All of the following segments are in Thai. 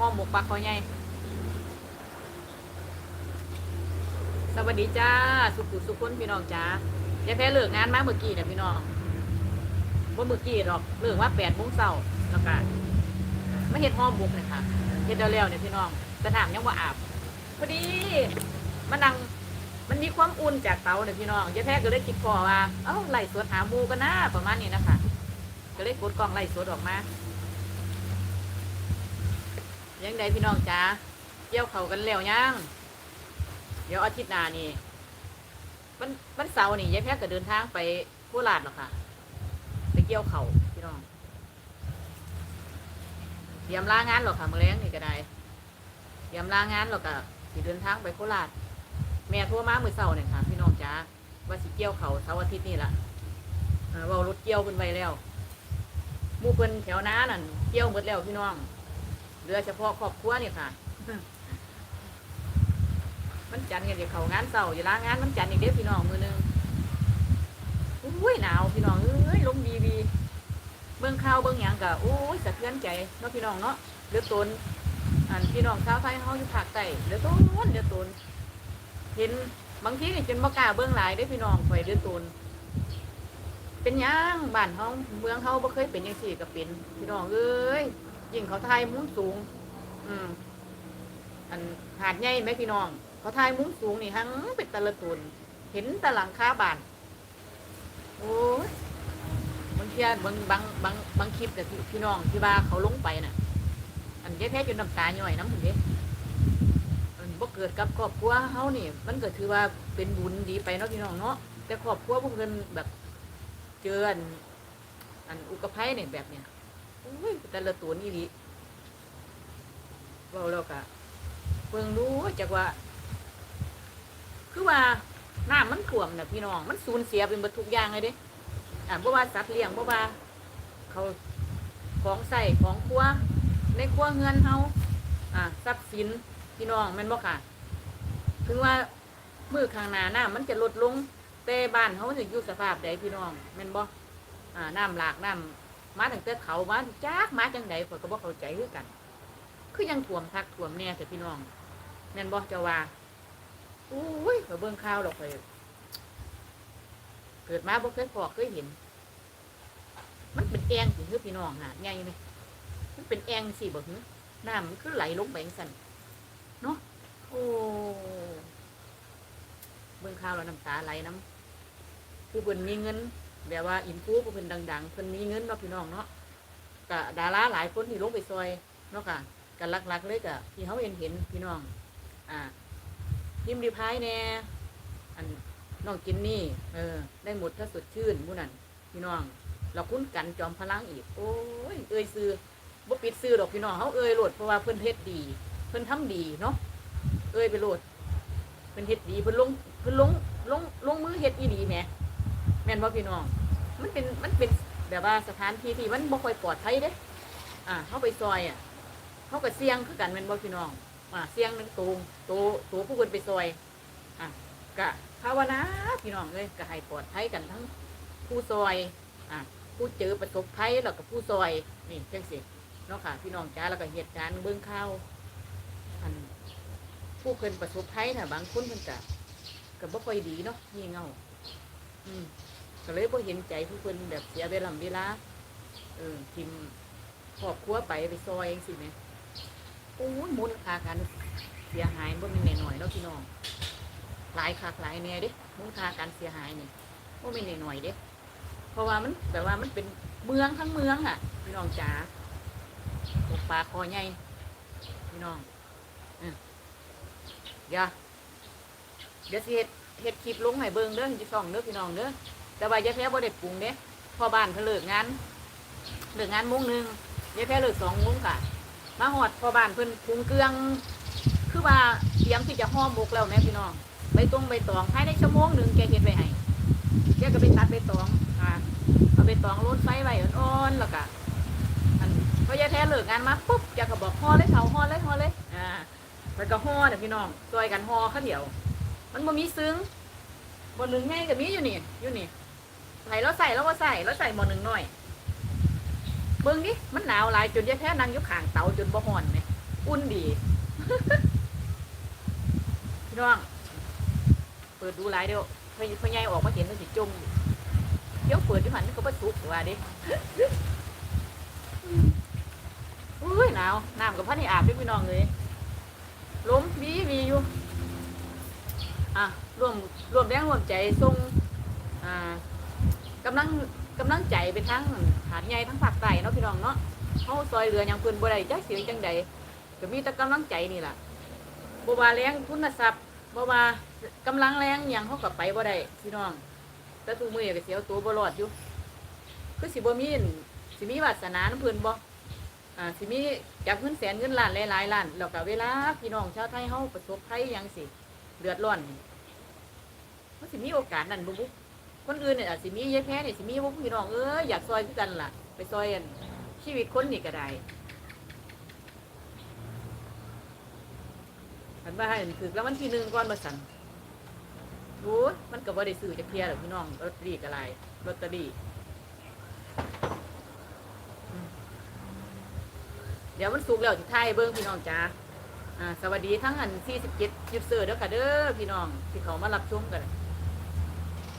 ห่อหมกปลาคอใหญ่สวัสดีจ้า สุขุสุขคนพี่น้องจ้ายายแพ้เลิกงานมาเมื่อกี้เนี่ยพี่น้องว่าเมื่อกี้หรอกเลิกว่าแปดโมงเช้าแล้วก็ไม่เห็นห่อหมกเลยค่ะเห็นแล้วๆเนี่ยพี่น้องแต่ถามยังว่าอาบพอดีมานั่งมันมีความอุ่นจากเตาเนี่ยพี่น้องยายแพ้ก็เลยคิดพอว่าเอ้าไหลสวดหามูกันนะประมาณนี้นะคะก็เลยกดกล้องไหล่สดออกมา ยังไงพี่น้องจ้าเกี่ยวเขากันแล้วยังเดี๋ยวอาทิตย์หน้านี่วันวันเสาร์นี่ยายแพทย์ก็เดินทางไปโคราชหรอกค่ะ ไปเกี่ยวเขาพี่น้องเตรียมลางานหรอกค่ะมือแรงนี่ก็ได้เตรียมลางานหรอกก็สิเดินทางไปโคราชแม่โทรมามือเสาร์เนี่ยค่ะพี่น้องจ้าว่าสิเกี่ยวเขาเสาร์อาทิตย์นี่ละเออเว่ารถเกี่ยวขึ้นไปแล้วมู่เพิ่นแถวน้านั่นเกี่ยวหมดแล้วพี่น้อง ลือเฉพาะครอบครัวเนี่ยค่ะมันจันทร์กันเดี๋ยวเขางานเสาร์อย่าลางานมันจันอีกเด้อพี่น้องมือหนึงอุ้ยหนาวพี่น้องเอ้ยลมบีบีเบื้องข้าวเบื้องหยังกะโอ้ยสะเทือนใจเนาะพี่น้องเนาะเดือดตนอันพี่น้องชาวไทยเขาอยู่ภาคใต้เดือดตนเดือดตนเห็นบางทีนี่จนบ่กล้าเบื้องหลายได้พี่น้องข่อยเดือดตนเป็นยังบ้านเฮาเมืองเฮาบ่เคยเป็นจังซี่ก็เป็นพี่น้องเอ้ย ยิ่งเขาทายมุ้งสูง อืม อันหาดใหญ่ไหมพี่น้อง เขาทายมุ้งสูงนี่ทั้งเป็นตะละตุนเห็นตะหลังคาบาน โอ้ยบางเทียบางบางบางบางคลิปแต่พี่น้องที่ว่าเขาลงไปน่ะ อันเจ๊แพ้จนน้ำตาย่อยน้ำถึงเด้อันบ่เกิดกับครอบครัวเฮานี่ มันก็ถือว่าเป็นบุญดีไปเนาะพี่น้องเนาะแต่ครอบครัวพวกเพิ่นแบบเจออันอุกภัยเนี่ยแบบเนี้ย อุ้ยแต่ละตัวนี่ดิเราแล้วกะเบิ่งรู้จากว่า คือว่าน้ำมันท่วมนะพี่น้อง มันสูญเสียเป็นหมดทุกอย่างเลยเด้อ่าบ่ว่าสัตว์เลี้ยงบ่ว่า เขาของใส่ของครัว ในครัวเฮือนเฮาอ่าทรัพย์สินพี่น้องแม่นบ่ค่ะ ถึงว่ามือข้างหน้าน้ำมันจะลดลงแต่บ้านเขาจะอยู่สภาพใดพี่น้องแม่นบ่อ่าน้ำหลากน้ำ มาตั้งแต่เขามาจากมาจังใดข่อยก็บ่เข้าใจคือกัน คือยังถ่วมทักถ่วมแน่แต่พี่น้องแม่นบ่เจ้าว่าอุ้ยข่อยเบิ่งข่าวดอกข่อยเกิดมาบ่เคยพอเคยเห็น มันเป็นแองสิคือพี่น้องฮะใหญ่เลยมันเป็นแองสิบ่หือน้ำมันคือไหลลงไปจังซั่นเนาะโอ้เบิ่งข่าวแล้วน้ำตาไหลน้ำคือเพิ่นมีเงิน แบบว่าอินฟูเพิ่นดัง ๆ เพิ่นมีเงินเนาะพี่น้องเนาะกะดาราหลายคนที่ลงไปซอยเนาะค่ะกันหลักๆเลยกะที่เขาเห็นเห็นพี่น้อง อ่าพิมรีพายแน่อันน้องกินนี่เออ ได้หมดถ้าสดชื่นมู่นั่นพี่น้อง เราคุ้นกันจอมพลังอีก โอ้ย เอ้ยซื้อบ่ปิดซื้อดอกพี่น้องเขาเอ้ยโหลดเพราะว่าเพิ่นเฮ็ดดี เพิ่นทำดีเนาะเอ้ยไปโหลดเพิ่นเฮ็ดดีเพิ่นลงเพิ่นลงลงลงมือเฮ็ดอีหลีแหม แม่นบ่พี่น้อง มันเป็นมันเป็นแบบว่าสถานที่ที่มันบ่ค่อยปลอดภัยเด้อ่าเข้าไปซอยอะเขาก็เสียงคือกันแม่นบ่พี่น้อง อ่าเสียงนึงตูงตูตูผู้คนไปซอย อะกะภาวนาพี่น้องเลยก็ให้ปลอดภัยกันทั้งผู้ซอย อะผู้เจอประสบภัยแล้วก็ผู้ซอยนี่จังสิเนาะค่ะ พี่น้องจ้าแล้วก็เหตุการณ์เบื้องข่าวอันผู้เคยประสบภัยน่ะบางคนเพิ่นก็ก็บ่ค่อยดีเนาะงี่เง่า อืมก็เลยพอเห็นใจผู้คนแบบเสียเวลาเวลาเออทิมครอบครัวไปไปซอยเองสิแหม่โอ้ยมูลค่าการเสียหายบ่แม่นน้อยๆเนาะพี่น้อง หลายคักหลายแน่เด้มูลค่าการเสียหายนี่บ่แม่นน้อยๆเด้เพราะว่ามันแบบว่ามันเป็นเมืองทั้งเมืองอะ พี่น้องจ๋าตกปลาคอใหญ่พี่น้องอืมเดี๋ยวเดี๋ยวสิเฮ็ด เฮ็ดคลิปลงให้เบิ่งเด้อสิส่องเด้อพี่น้องเด้อแต่ว่ายายแพ้บ่ได้ปรุงเด้พอบ้านเขาเลิกงานเลิกงานโมงหนึ่งยายแพ้เลิกสองโมงกะมาหอดพอบ้านเพิ่นปรุงเครื่องคือว่าเตรียมที่จะห่อหมกแล้วแม่พี่น้องใบตองใบตองภายในชั่วโมงหนึ่งแกเฮ็ดไว้ให้แกก็ไปตัดใบตองอ่าเอาใบตองโรดไฟไว้อ่อนๆแล้วก็อันพอยายแพ้เลิกงานมาปุ๊บแกก็บอกห่อเลยเถาห่อเลยห่อเลยอ่าแล้วก็ห่อเด้อพี่น้องซอยกันห่อข้าวเดียว มันบ่มีซึ้งหมอหนึ่งไงกับมีอยู่นี่ อยู่นี่ใส่แล้วใส่แล้วก็ใส่แล้วใส่หมอหนึ่งหน่อย เบิ่งดิมันหนาวหลายจนยายแพ้นั่งยู่ข้างเตาจนบ่ฮ้อนไหมอุ่นดีพี่น้อง เปิดดูหลายเดียวพอพอใหญ่ออกมาเห็นมันสิจมอยู่เดี๋ยวเปิดที่หันมันก็บ่สุกว่าดิอุ้ยหนาวน้ำกับพันนี่อาบด้วยพี่น้องเลยล้มวีวีอยู่ อะร่วมร่วมแรงร่วมใจส่งอ่ากำลังกำลังใจไปทั้งหาดใหญ่ทั้งภาคใต้เนาะพี่น้องเนาะเขาซอยเรือยังเพิ่นบ่ได้จักเสียงจังใดก็มีแต่กำลังใจนี่แหละบ่ว่าแรงทุนทรัพย์บ่ว่ากำลังแรงยังเขาก็ไปบ่ได้พี่น้องแต่ทุกมือก็เสียวตัวบ่รอดอยู่คือสิบ่มีสิมีวาสนาน้ำเพิ่นบ่อ่าสิมีจากเงินแสนเงินล้านหลายๆล้านแล้วก็เวลาพี่น้องชาวไทยเฮาประสบภัยยังสิ เดือดร้อนมันสิมีโอกาสนั่นบ่บุคนอื่นเนี่ยอาจสิมียายแพ้เนี่ยสิมีบ่พี่น้องเอ้ยอยากซอยคือกันล่ะ ไปซอยอันชีวิตคนนี่ก็ได้คันว่าให้อันถึกแล้ววันที่หนึ่งก่อนบ่สั่นโอ้มันก็บ่ได้ซื้อจักเที่ยหรอกพี่น้องลอตเตอรี่ก็หลายลอตเตอรี่เดี๋ยวมันสุกแล้วสิไทยเบิ้งพี่น้องจ้า อ่าสวัสดีทั้งอัน47ยูเซอร์เด้อค่ะเด้อพี่น้องที่เขามารับชมกัน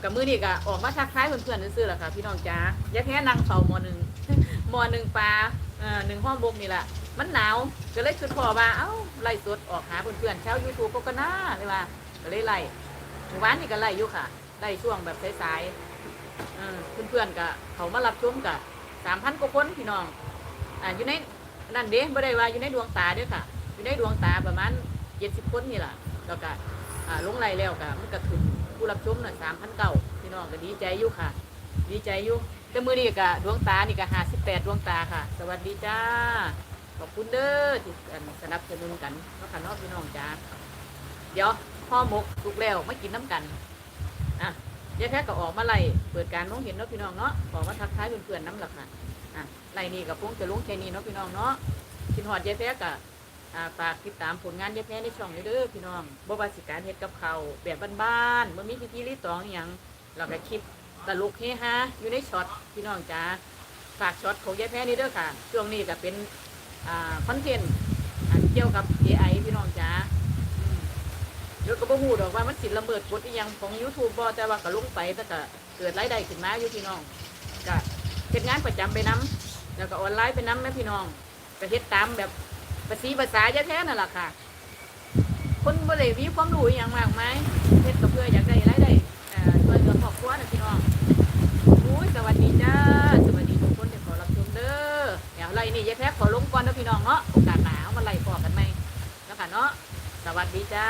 กับมือนี่ก็ออกมาทักทายเพื่อนๆซื่อๆแหละค่ะ พี่น้องจ้าอย่าแค่นั่งเฝ้ามอหนึ่งมอหนึ่งปลาอ่าหนึ่งห้องบกนี่แหละมันหนาวก็เลยคือพอว่าเอ้าไล่สดออกหาเพื่อนๆชาวยูทูบก็น่าเลยว่าก็เลยไล่หมู่บ้านนี่ก็ไล่อยู่ค่ะไล่ช่วงแบบสายๆอ่าเพื่อนๆก็เขามารับชมกับสามพันกว่าคนพี่น้องอ่าอยู่ในนั่นเด้บ่ได้ว่าอยู่ในดวงตาเด้อค่ะ อยู่ในดวงตาประมาณเจ็ดสิบคนนี่แหละแล้วก็ลงไล่แล้วก็มันก็ขึ้นผู้รับชมน่ะสามพันเก้าพี่น้องก็ดีใจอยู่ค่ะ ดีใจอยู่แต่มือนี้ก็ดวงตานี่ก็ห้าสิบแปดดวงตาค่ะ สวัสดีจ้าขอบคุณเด้อที่สนับสนุนกันเนาะค่ะเนาะพี่น้องจ้าเดี๋ยวพ่อหมกสุกแล้วมากินน้ำกันอะยายแพ้ก็ออกมาไล่เปิดการมองเห็นเนาะพี่น้องเนาะออกมาทักทายเพื่อนๆน้ำหลักค่ะอะไล่นี่กับพงจะลงแค่นี้เนาะพี่น้องเนาะกินหอดยายแพ้กะ อ่าฝากติดตามผลงานยายแพ้ในช่องเด้อพี่น้องบ่ว่าสิการเฮ็ดกับเขาวแบบบ้านๆบ่มีพิธีรีตองอหยังเราก็คลิปตลกเฮฮาอยู่ในช็อตพี่น้องจ้าฝากช็อตของยายแพ้นี่เด้อค่ะช่วงนี้ก็เป็นอ่าคอนเทนต์อ่าเกี่ยวกับ AI พี่น้องจ้าอืมเดี๋ยวก็บ่ฮู้ดอกว่ามันสิละเมิดกฎอีหยังของ YouTube บ่แต่ว่าก็ลงไปแต่ก็เกิดรายได้ขึ้นมาอยู่พี่น้องก็เฮ็ดงานประจำไปน้ำแล้วก็ออนไลน์ไปน้ำแม่พี่น้องก็เฮ็ดตามแบบ ภาษีภาษาแท้ๆนั่นแหละค่ะ คนบ่ได้มีความรู้อย่างมากมายเฮ็ดก็เพื่ออยากได้รายได้ช่วยเหลือครอบครัวนะพี่น้องโอ้ยสวัสดีจ้าสวัสดีทุกคนที่ขอรับชมเด้อเดี๋ยวไรนี่ยายแพ้ขอลงก่อนนะพี่น้องเนาะโอกาสหนาวมาไล่ปอกันไหมแล้วค่ะเนาะสวัสดีจ้า